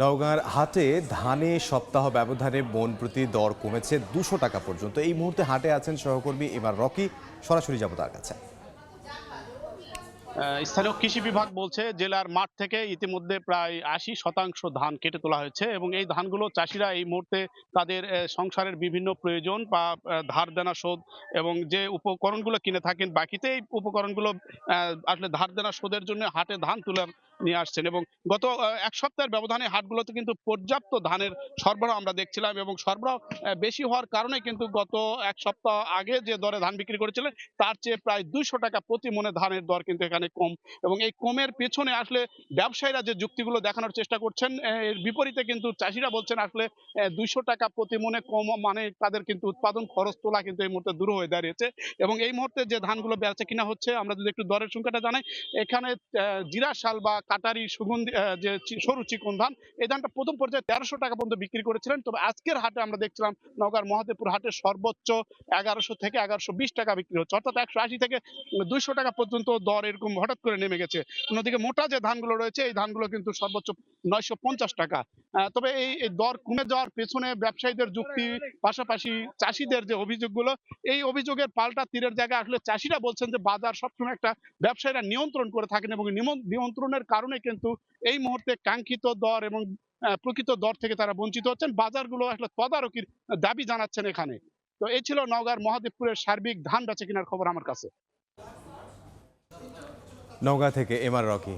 নওগাঁর হাটে ধানে সপ্তাহ ব্যবধানে মন প্রতি দর কমেছে দুশো টাকা পর্যন্ত। এই মুহূর্তে হাটে আছেন সহকর্মী এবার রকি। সরাসরি যাব তার কাছে। স্থানীয় কৃষি বিভাগ বলছে, জেলার মাঠ থেকে ইতিমধ্যে প্রায় আশি শতাংশ ধান কেটে তোলা হয়েছে এবং এই ধানগুলো চাষিরা এই মুহূর্তে তাদের সংসারের বিভিন্ন প্রয়োজন বা ধার দেনা শোধ এবং যে উপকরণগুলো কিনে থাকেন, বাকিতে এই উপকরণগুলো আসলে ধার দেনা শোধের জন্য হাটে ধান তুলে নিয়ে আসছেন এবং গত এক সপ্তাহের ব্যবধানে হাটগুলোতে কিন্তু পর্যাপ্ত ধানের সরবরাহ আমরা দেখছিলাম এবং সরবরাহ বেশি হওয়ার কারণে কিন্তু গত এক সপ্তাহ আগে যে দরে ধান বিক্রি করেছিলেন, তার চেয়ে প্রায় দুইশো টাকা প্রতি মনে ধানের দর কিন্তু এখানে কম। এবং এই কমের পেছনে আসলে ব্যবসায়ীরা যে যুক্তিগুলো দেখানোর চেষ্টা করছেন এর বিপরীতে কিন্তু চাষিরা বলছেন আসলে দুইশো টাকা প্রতি মনে কম মানে তাদের কিন্তু উৎপাদন খরচ তোলা কিন্তু এই মুহূর্তে দূর হয়ে দাঁড়িয়েছে। এবং এই মুহূর্তে যে ধানগুলো বেচা কিনা হচ্ছে, আমরা যদি একটু দরের সংখ্যাটা জানাই, এখানে জিরা শাল বা কাটারি সুগন্ধি যে সরু চিকন ধান, এই ধানটা প্রথম পর্যায়ে তেরোশো টাকা পর্যন্ত বিক্রি করেছিলেন। তবে আজকের হাটে আমরা দেখছিলাম নগর মহাদেবপুর হাটে সর্বোচ্চ এগারোশো থেকে এগারোশো বিশ টাকা বিক্রি হচ্ছে, অর্থাৎ একশো আশি থেকে দুইশো টাকা পর্যন্ত দর এরকম হঠাৎ করে নেমে গেছে। অন্যদিকে মোটা যে ধানগুলো রয়েছে, এই ধানগুলো কিন্তু সর্বোচ্চ নয়শো পঞ্চাশ টাকা। তবে এই দর কমে যাওয়ার পেছনে ব্যবসায়ীদের যুক্তি, পাশাপাশি চাষিদের যে অভিযোগগুলো, এই অভিযোগের পাল্টা তীরের জায়গায় আসলে চাষিরা বলছেন যে বাজার সবসময় একটা ব্যবসায়ীরা নিয়ন্ত্রণ করে থাকেন এবং নিয়ন্ত্রণের কারণে কিন্তু এই মুহূর্তে কাঙ্ক্ষিত দর এবং প্রকৃত দর থেকে তারা বঞ্চিত হচ্ছেন। বাজারগুলো আসলে তদারকির দাবি জানাচ্ছেন এখানে। তো এই ছিল নওগাঁর মহাদেবপুরের সার্বিক ধান বেচে কেনার খবর আমার কাছে। নওগাঁ থেকে এমআর রকি।